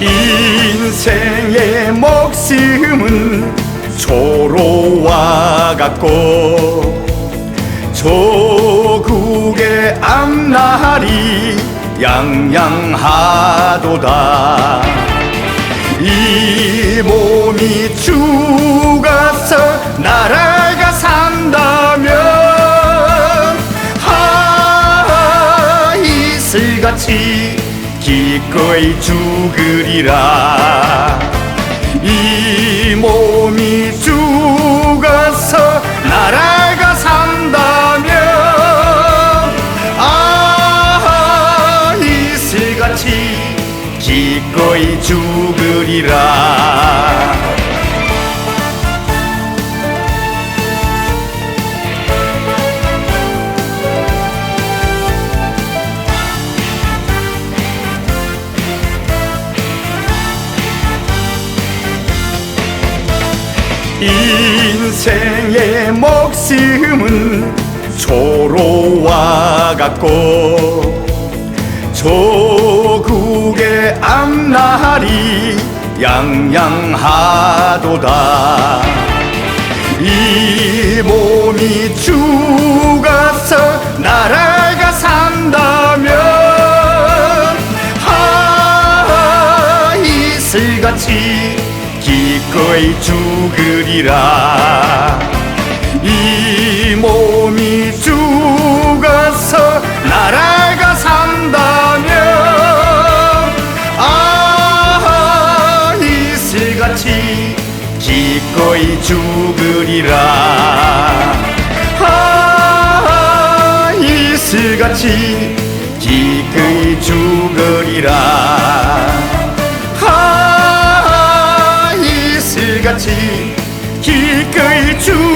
인생의 목숨은 초로와 같고 조국의 앞날이 양양하도다. 이 몸이 죽어서 나라가 산다면 하 이슬같이 기꺼이 죽으리라. 이 몸이 죽어서 나라가 산다면 아 이슬같이 기꺼이 죽으리라 인생의 목숨은 초로와 같고 조국의 앞날이 양양하도다. 이 몸이 죽어서 나라가 산다면 하 이슬같이 기꺼이 죽으리라. 이 몸이 죽어서 나라가 산다면 아 이슬같이 기꺼이 죽으리라. 아 이슬같이 기꺼이 죽으리라 可以出